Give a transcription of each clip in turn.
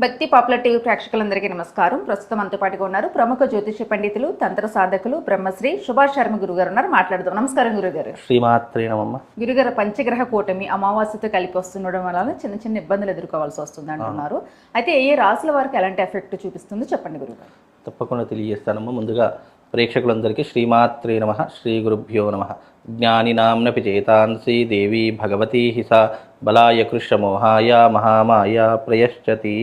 భక్తి popular TV ప్రేక్షకులందరికీ నమస్కారం. ప్రస్తుతం మనతో పాటుగా ఉన్నారు ప్రముఖ జ్యోతిష పండితులు తంత్ర సాధకులు బ్రహ్మశ్రీ సుభాష్ శర్మ గురుగారు ఉన్నారు. మాట్లాడదాం. నమస్కారం గురుగారు. శ్రీమాత్రే నమమ్మ గురుగారు పంచగ్రహ కూటమి అమావాస్యతో కలిపి వస్తుండడం వలన చిన్న చిన్న ఇబ్బందులు ఎదుర్కోవాల్సి వస్తుంది అంటున్నారు. అయితే ఏ రాసుల వారికి ఎలాంటి ఎఫెక్ట్ చూపిస్తుందో చెప్పండి గురుగారు. తప్పకుండా తెలియజేస్తానమ్మా. ముందుగా ప్రేక్షకులందరికీ శ్రీమాత్రే నమ శ్రీ గురుభ్యో నమ. జ్ఞానినాంనపి చేతాంసి దేవి భగవతీ హిస. బలాయ కృష్ణమోహాయ మహామాయ ప్రయశ్చతి.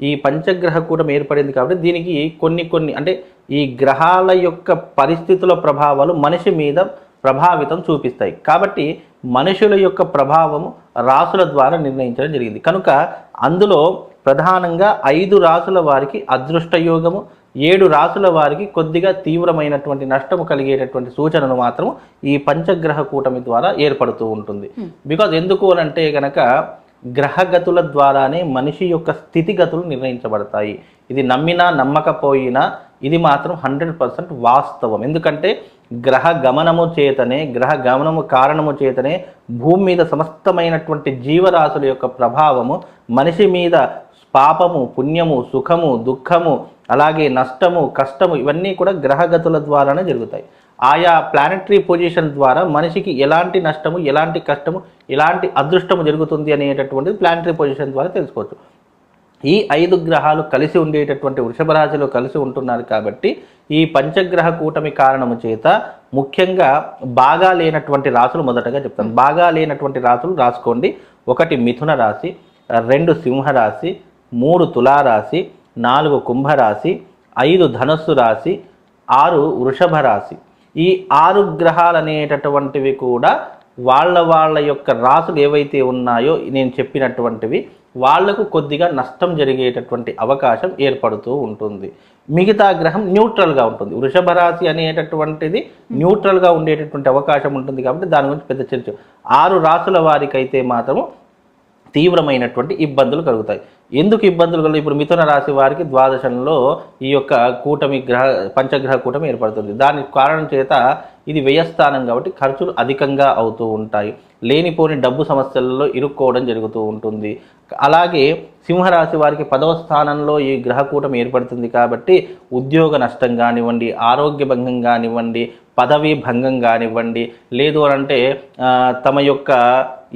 ఈ పంచగ్రహ కూటం ఏర్పడింది కాబట్టి దీనికి కొన్ని కొన్ని అంటే ఈ గ్రహాల యొక్క పరిస్థితుల ప్రభావాలు మనిషి మీద ప్రభావితం చూపిస్తాయి. కాబట్టి మనుషుల యొక్క ప్రభావము రాసుల ద్వారా నిర్ణయించడం జరిగింది. కనుక అందులో ప్రధానంగా ఐదు రాసుల వారికి అదృష్ట యోగము ఏడు రాసుల వారికి కొద్దిగా తీవ్రమైనటువంటి నష్టము కలిగేటటువంటి సూచనలు మాత్రం ఈ పంచగ్రహ కూటమి ద్వారా ఏర్పడుతూ ఉంటుంది. బికాజ్ ఎందుకు అని అంటే గనక గ్రహగతుల ద్వారానే మనిషి యొక్క స్థితిగతులు నిర్ణయించబడతాయి. ఇది నమ్మినా నమ్మకపోయినా ఇది మాత్రం హండ్రెడ్ పర్సెంట్ వాస్తవం. ఎందుకంటే గ్రహ గమనము చేతనే గ్రహ గమనము కారణము చేతనే భూమి మీద సమస్తమైనటువంటి జీవరాశుల యొక్క ప్రభావము మనిషి మీద పాపము పుణ్యము సుఖము దుఃఖము అలాగే నష్టము కష్టము ఇవన్నీ కూడా గ్రహగతుల ద్వారానే జరుగుతాయి. ఆయా ప్లానటరీ పొజిషన్ ద్వారా మనిషికి ఎలాంటి నష్టము ఎలాంటి కష్టము ఎలాంటి అదృష్టము జరుగుతుంది అనేటటువంటిది ప్లానటరీ పొజిషన్ ద్వారా తెలుసుకోవచ్చు. ఈ ఐదు గ్రహాలు కలిసి ఉండేటటువంటి వృషభ రాశిలో కలిసి ఉంటున్నారు కాబట్టి ఈ పంచగ్రహ కూటమి కారణము చేత ముఖ్యంగా బాగా లేనటువంటి రాసులు మొదటగా చెప్తాను. బాగా లేనటువంటి రాసులు రాసుకోండి. ఒకటి మిథున రాశి రెండు సింహరాశి మూడు తులారాశి నాలుగు కుంభరాశి ఐదు ధనస్సు రాశి ఆరు వృషభ రాశి. ఈ ఆరు గ్రహాలు అనేటటువంటివి కూడా వాళ్ళ వాళ్ళ యొక్క రాసులు ఏవైతే ఉన్నాయో నేను చెప్పినటువంటివి వాళ్ళకు కొద్దిగా నష్టం జరిగేటటువంటి అవకాశం ఏర్పడుతూ ఉంటుంది. మిగతా గ్రహం న్యూట్రల్గా ఉంటుంది. వృషభ రాశి అనేటటువంటిది న్యూట్రల్గా ఉండేటటువంటి అవకాశం ఉంటుంది కాబట్టి దాని గురించి పెద్ద చర్చ. ఆరు రాసుల వారికైతే మాత్రము తీవ్రమైనటువంటి ఇబ్బందులు కలుగుతాయి. ఎందుకు ఇబ్బందులు కలుగు ఇప్పుడు మిథున రాశి వారికి ద్వాదశంలో ఈ యొక్క కూటమి గ్రహ పంచగ్రహ కూటమి ఏర్పడుతుంది. దానికి కారణం చేత ఇది వ్యయస్థానం కాబట్టి ఖర్చులు అధికంగా అవుతూ ఉంటాయి. లేనిపోని డబ్బు సమస్యలలో ఇరుక్కోవడం జరుగుతూ ఉంటుంది. అలాగే సింహరాశి వారికి పదవ స్థానంలో ఈ గ్రహకూటం ఏర్పడుతుంది కాబట్టి ఉద్యోగ నష్టం కానివ్వండి ఆరోగ్య భంగం కానివ్వండి పదవీ భంగం కానివ్వండి లేదు అని అంటే తమ యొక్క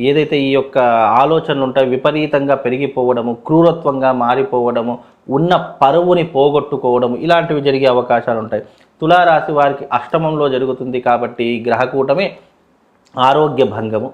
ఏదైతే ఈ యొక్క ఆలోచనలు ఉంటాయో విపరీతంగా పెరిగిపోవడము క్రూరత్వంగా మారిపోవడము ఉన్న పరువుని పోగొట్టుకోవడము ఇలాంటివి జరిగే అవకాశాలు ఉంటాయి. తులారాశి వారికి అష్టమంలో జరుగుతుంది కాబట్టి ఈ గ్రహకూటమే ఆరోగ్య భంగము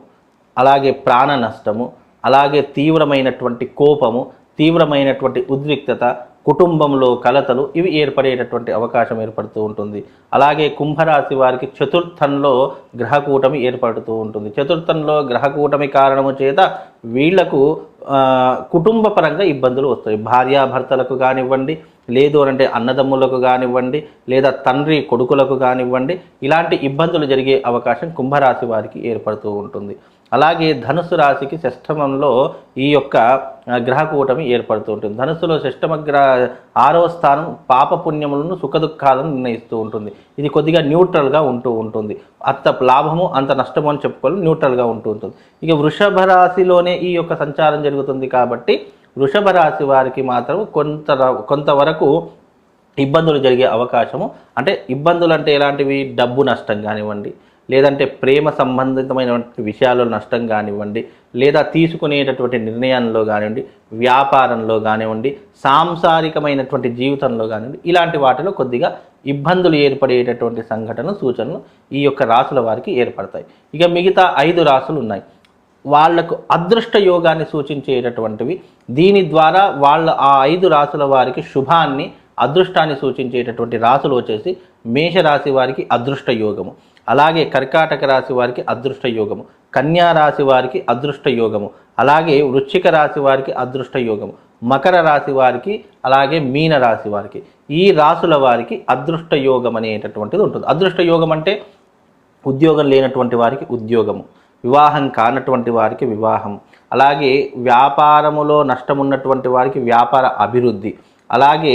అలాగే ప్రాణ నష్టము అలాగే తీవ్రమైనటువంటి కోపము తీవ్రమైనటువంటి ఉద్రిక్తత కుటుంబంలో కలతలు ఇవి ఏర్పడేటటువంటి అవకాశం ఏర్పడుతూ ఉంటుంది. అలాగే కుంభరాశి వారికి చతుర్థంలో గ్రహకూటమి ఏర్పడుతూ ఉంటుంది. చతుర్థంలో గ్రహకూటమి కారణము చేత వీళ్ళకు కుటుంబ పరంగా ఇబ్బందులు వస్తాయి. భార్యాభర్తలకు కానివ్వండి లేదు అంటే అన్నదమ్ములకు కానివ్వండి లేదా తండ్రి కొడుకులకు కానివ్వండి ఇలాంటి ఇబ్బందులు జరిగే అవకాశం కుంభరాశి వారికి ఏర్పడుతూ ఉంటుంది. అలాగే ధనుసు రాశికి షష్టమంలో ఈ యొక్క గ్రహకూటమి ఏర్పడుతూ ఉంటుంది. ధనుసులో షష్టమ గ్రహ ఆరవ స్థానం పాప పుణ్యములను సుఖదుఖాలను నిర్ణయిస్తూ ఉంటుంది. ఇది కొద్దిగా న్యూట్రల్గా ఉంటూ ఉంటుంది. అంత లాభము అంత నష్టము అని చెప్పుకోవాలి న్యూట్రల్గా ఉంటూ ఉంటుంది. ఇక వృషభ రాశిలోనే ఈ యొక్క సంచారం జరుగుతుంది కాబట్టి వృషభ రాశి వారికి మాత్రం కొంత కొంతవరకు ఇబ్బందులు జరిగే అవకాశము. అంటే ఇబ్బందులు అంటే ఎలాంటివి? డబ్బు నష్టం కానివ్వండి లేదంటే ప్రేమ సంబంధితమైనటువంటి విషయాల్లో నష్టం కానివ్వండి లేదా తీసుకునేటటువంటి నిర్ణయాల్లో కానివ్వండి వ్యాపారంలో కానివ్వండి సాంసారికమైనటువంటి జీవితంలో కానివ్వండి ఇలాంటి వాటిలో కొద్దిగా ఇబ్బందులు ఏర్పడేటటువంటి సంఘటన సూచనలు ఈ యొక్క రాసుల వారికి ఏర్పడతాయి. ఇక మిగతా ఐదు రాసులు ఉన్నాయి. వాళ్ళకు అదృష్ట యోగాన్ని సూచించేటటువంటివి. దీని ద్వారా వాళ్ళ ఆ ఐదు రాసుల వారికి శుభాన్ని అదృష్టాన్ని సూచించేటటువంటి రాసులు వచ్చేసి మేషరాశి వారికి అదృష్ట యోగము. అలాగే కర్కాటక రాశి వారికి అదృష్ట యోగము కన్యా రాశి వారికి అదృష్ట యోగము అలాగే వృశ్చిక రాశి వారికి అదృష్ట యోగము మకర రాశి వారికి అలాగే మీన రాశి వారికి ఈ రాసుల వారికి అదృష్ట యోగం అనేటటువంటిది ఉంటుంది. అదృష్ట యోగం అంటే ఉద్యోగం లేనటువంటి వారికి ఉద్యోగము వివాహం కానటువంటి వారికి వివాహం అలాగే వ్యాపారములో నష్టం ఉన్నటువంటి వారికి వ్యాపార అభివృద్ధి అలాగే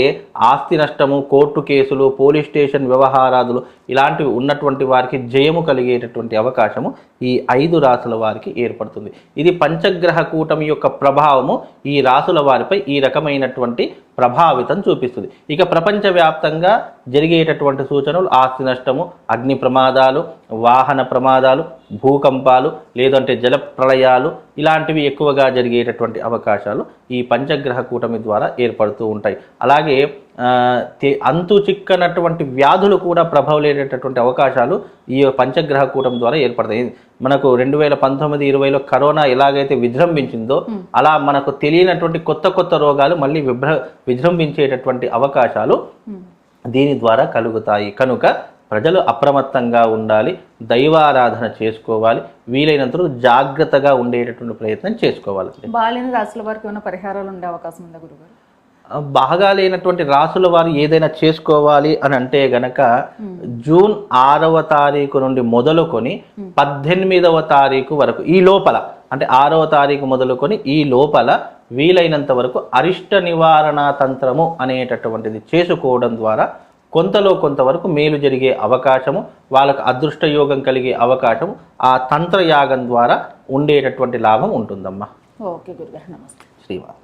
ఆస్తి నష్టము కోర్టు కేసులు పోలీస్ స్టేషన్ వ్యవహారాదులు ఇలాంటివి ఉన్నటువంటి వారికి జయము కలిగేటటువంటి అవకాశము ఈ ఐదు రాసుల వారికి ఏర్పడుతుంది. ఇది పంచగ్రహ కూటమి యొక్క ప్రభావము ఈ రాసుల వారిపై ఈ రకమైనటువంటి ప్రభావితం చూపిస్తుంది. ఇక ప్రపంచవ్యాప్తంగా జరిగేటటువంటి సూచనలు ఆస్తి నష్టము అగ్ని ప్రమాదాలు వాహన ప్రమాదాలు భూకంపాలు లేదంటే జల ప్రళయాలు ఇలాంటివి ఎక్కువగా జరిగేటటువంటి అవకాశాలు ఈ పంచగ్రహ కూటమి ద్వారా ఏర్పడుతూ ఉంటాయి. అలాగే అంతు చిక్కనటువంటి వ్యాధులు కూడా ప్రభావలేటటువంటి అవకాశాలు ఈ పంచగ్రహ కూటమి ద్వారా ఏర్పడతాయి. మనకు రెండు వేల పంతొమ్మిది ఇరవైలో కరోనా ఎలాగైతే విజృంభించిందో అలా మనకు తెలియనటువంటి కొత్త కొత్త రోగాలు మళ్ళీ విభ్ర విజృంభించేటటువంటి అవకాశాలు దీని ద్వారా కలుగుతాయి. కనుక ప్రజలు అప్రమత్తంగా ఉండాలి దైవారాధన చేసుకోవాలి వీలైనంత జాగ్రత్తగా ఉండేటటువంటి ప్రయత్నం చేసుకోవాలి. బాలేని రాశుల వారికి ఏమైనా పరిహారాలు ఉండే అవకాశం ఉందా గురుగారు? బాగా లేనటువంటి రాసుల వారు ఏదైనా చేసుకోవాలి అని అంటే గనక జూన్ ఆరవ తారీఖు నుండి మొదలుకొని పద్దెనిమిదవ తారీఖు వరకు ఈ లోపల అంటే ఆరవ తారీఖు మొదలుకొని ఈ లోపల వీలైనంత వరకు అరిష్ట నివారణ తంత్రము అనేటటువంటిది చేసుకోవడం ద్వారా కొంతలో కొంతవరకు మేలు జరిగే అవకాశము వాళ్ళకు అదృష్ట యోగం కలిగే అవకాశం ఆ తంత్రయాగం ద్వారా ఉండేటటువంటి లాభం ఉంటుందమ్మా. ఓకే గురుగారు నమస్తే. శ్రీమాన్